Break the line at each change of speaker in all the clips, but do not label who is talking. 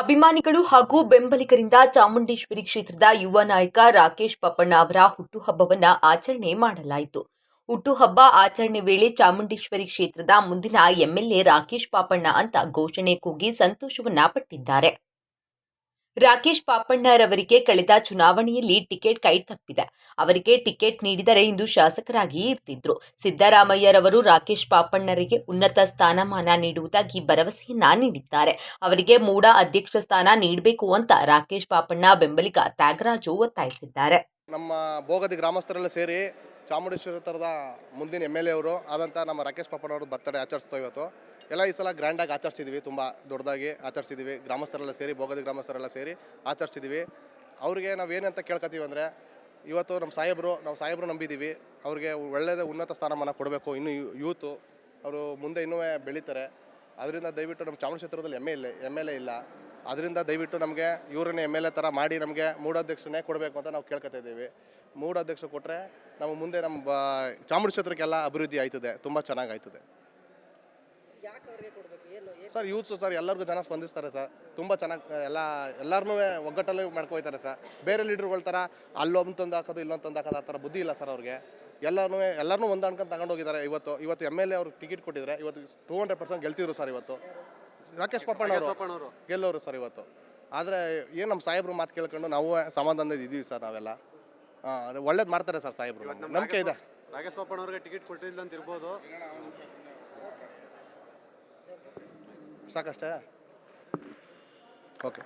ಅಭಿಮಾನಿಗಳು ಹಾಗೂ ಬೆಂಬಲಿಗರಿಂದ ಚಾಮುಂಡೇಶ್ವರಿ ಕ್ಷೇತ್ರದ ಯುವ ನಾಯಕ ರಾಕೇಶ್ ಪಪ್ಪಣ್ಣ ಅವರ ಹುಟ್ಟುಹಬ್ಬವನ್ನ ಆಚರಣೆ ಮಾಡಲಾಯಿತು. ಹುಟ್ಟುಹಬ್ಬ ಆಚರಣೆ ವೇಳೆ ಚಾಮುಂಡೇಶ್ವರಿ ಕ್ಷೇತ್ರದ ಮುಂದಿನ ಎಂಎಲ್ಎ ರಾಕೇಶ್ ಪಾಪಣ್ಣ ಅಂತ ಘೋಷಣೆ ಕೂಗಿ ಸಂತೋಷವನ್ನ ಪಟ್ಟಿದ್ದಾರೆ. ರಾಕೇಶ್ ಪಾಪಣ್ಣರವರಿಗೆ ಕಳೆದ ಚುನಾವಣೆಯಲ್ಲಿ ಟಿಕೆಟ್ ಕೈ ತಪ್ಪಿದೆ. ಅವರಿಗೆ ಟಿಕೆಟ್ ನೀಡಿದರೆ ಇಂದು ಶಾಸಕರಾಗಿ ಇರ್ತಿದ್ರು. ಸಿದ್ದರಾಮಯ್ಯರವರು ರಾಕೇಶ್ ಪಾಪಣ್ಣರಿಗೆ ಉನ್ನತ ಸ್ಥಾನಮಾನ ನೀಡುವುದಾಗಿ ಭರವಸೆಯನ್ನ ನೀಡಿದ್ದಾರೆ. ಅವರಿಗೆ ಮೂಡ ಅಧ್ಯಕ್ಷ ಸ್ಥಾನ ನೀಡಬೇಕು ಅಂತ ರಾಕೇಶ್ ಪಾಪಣ್ಣ ಬೆಂಬಲಿಗ ತ್ಯಾಗರಾಜು ಒತ್ತಾಯಿಸಿದ್ದಾರೆ.
ನಮ್ಮ ಭೋಗದಿ ಗ್ರಾಮಸ್ಥರೆಲ್ಲ ಸೇರಿ ಚಾಮುಂಡೇಶ್ವರಿ ಥರದ ಮುಂದಿನ ಎಂ ಎಲ್ ಎ ಅವರು ಆದಂಥ ನಮ್ಮ ರಾಕೇಶ್ ಪಾಪಣ್ಣವ್ರ ಬರ್ತಡೇ ಆಚರಿಸ್ತಾ ಇವತ್ತು. ಎಲ್ಲ ಈ ಸಲ ಗ್ರ್ಯಾಂಡಾಗಿ ಆಚರಿಸಿದ್ವಿ ತುಂಬ ದೊಡ್ಡದಾಗಿ ಆಚರಿಸಿದ್ವಿ ಗ್ರಾಮಸ್ಥರೆಲ್ಲ ಸೇರಿ ಭೋಗದಿ ಗ್ರಾಮಸ್ಥರೆಲ್ಲ ಸೇರಿ ಆಚರಿಸಿದ್ವಿ ಅವ್ರಿಗೆ ನಾವು ಏನಂತ ಕೇಳ್ಕೊತೀವಿ ಅಂದರೆ, ಇವತ್ತು ನಮ್ಮ ಸಾಹೇಬರು, ನಾವು ಸಾಹೇಬರು ನಂಬಿದ್ದೀವಿ ಅವ್ರಿಗೆ ಒಳ್ಳೆಯದೇ ಉನ್ನತ ಸ್ಥಾನಮಾನ ಕೊಡಬೇಕು. ಇನ್ನು ಯೂತು ಅವರು ಮುಂದೆ ಇನ್ನೂ ಬೆಳೀತಾರೆ. ಅದರಿಂದ ದಯವಿಟ್ಟು ನಮ್ಮ ಚಾಮರಾಜ ಕ್ಷೇತ್ರದಲ್ಲಿ M L A M L A ಇಲ್ಲ. ಅದರಿಂದ ದಯವಿಟ್ಟು ನಮಗೆ ಇವ್ರನ್ನೇ ಎಂ ಎಲ್ ಎ ಥರ ಮಾಡಿ ನಮಗೆ ಮೂಡಾಧ್ಯಕ್ಷನೇ ಕೊಡಬೇಕು ಅಂತ ನಾವು ಕೇಳ್ಕೊತಾ ಇದ್ದೀವಿ. ಮೂಡಾಧ್ಯಕ್ಷ ಕೊಟ್ಟರೆ ನಾವು ಮುಂದೆ ನಮ್ಮ ಬ ಚಾಮುಂಡಿ ಕ್ಷೇತ್ರಕ್ಕೆಲ್ಲ ಅಭಿವೃದ್ಧಿ ಆಯ್ತದೆ. ತುಂಬ ಸರ್ ಯೂತ್ಸು ಸರ್ ಎಲ್ಲರಿಗೂ ಜನ ಸ್ಪಂದಿಸ್ತಾರೆ ಸರ್. ತುಂಬ ಚೆನ್ನಾಗಿ ಎಲ್ಲ ಎಲ್ಲರನ್ನೂ ಒಗ್ಗಟ್ಟಲ್ಲಿ ಮಾಡ್ಕೊಯ್ತಾರೆ ಸರ್. ಬೇರೆ ಲೀಡ್ರುಗಳ ಥರ ಅಲ್ಲೊಂದು ತಂದು ಹಾಕೋದು ಇಲ್ಲೊಂದು ತಂದು ಹಾಕೋದು ಆ ಥರ ಬುದ್ಧಿ ಇಲ್ಲ ಸರ್ ಅವ್ರಿಗೆ. ಎಲ್ಲರೂ ಎಲ್ಲರನ್ನೂ ಹೊಂದಾಣ್ಕೊಂಡು ತಗೊಂಡು ಹೋಗಿದ್ದಾರೆ ಇವತ್ತು. ಇವತ್ತು ಎಂ ಎಲ್ ಎ ಅವ್ರಿಗೆ ಟಿಕೆಟ್ ಕೊಟ್ಟಿದ್ದಾರೆ ಇವತ್ತು ಟೂ ಹಂಡ್ರೆಡ್ ಪರ್ಸೆಂಟ್ ಗೆಲ್ತಿದ್ರು ಸರ್ ಇವತ್ತು. ರಾಕೇಶ್ ಪಪ್ಪಣ್ಣ ಅವರು ಗೆಲ್ಲೋರು ಸರ್ ಇವತ್ತು. ಆದರೆ ಏನು ನಮ್ಮ ಸಾಹೇಬ್ರು ಮಾತು ಕೇಳ್ಕೊಂಡು ನಾವು ಸಮಾಧಾನದ ಇದ್ದೀವಿ ಸರ್ ನಾವೆಲ್ಲ. ಒಳ್ಳೇದು ಮಾಡ್ತಾರೆ ಸರ್ ಸಾಹೇಬ್ರು. ನಂಬಿಕೆ ಇದೆ.
ರಾಕೇಶ್ ಪಪ್ಪಣ್ಣವ್ರಿಗೆ ಟಿಕೆಟ್ ಕೊಟ್ಟಿಲ್ಲ ಅಂತ ಇರ್ಬೋದು.
ಸಾಕಷ್ಟೇ? ಓಕೆ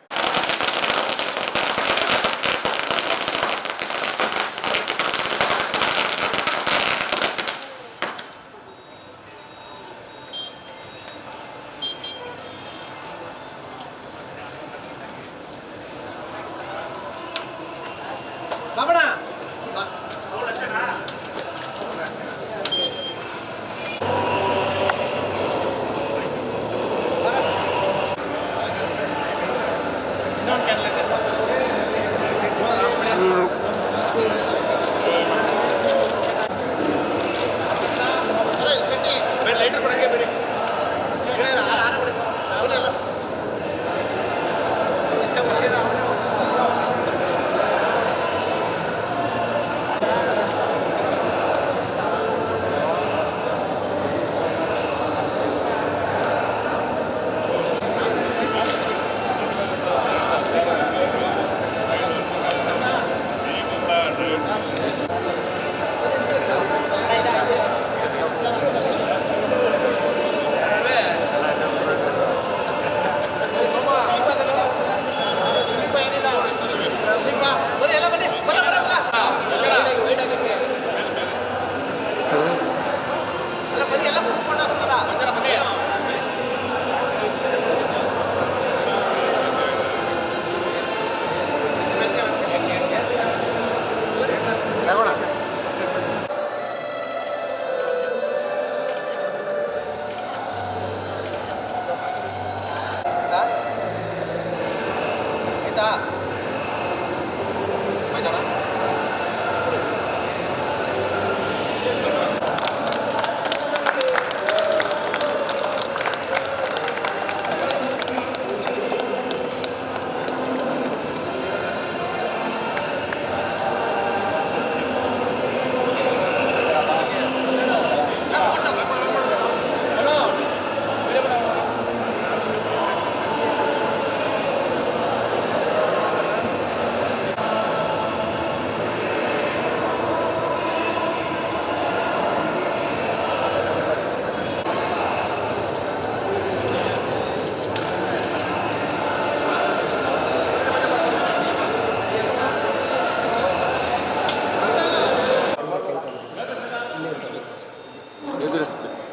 எல்லாம் மூவ் பண்ண சொன்னதா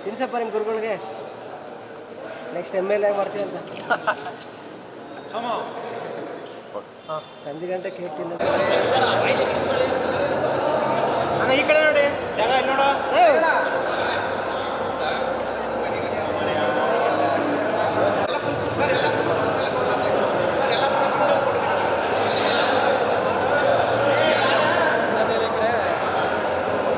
ತಿನ್ಸಪ್ಪ ನಿಮ್ಮ ಗುರುಗಳಿಗೆ. ನೆಕ್ಸ್ಟ್ ಎಂ ಎಲ್ ಎ ಮಾಡ್ತೀವಿ ಅಂತ. ಹಾಂ ಸಂಜೆ ಗಂಟೆ ಕೇಕ್ ತಿನ್ನ
ಈ ಕಡೆ ನೋಡಿ. ಜಾಗ ನೋಡ. ನೋಡು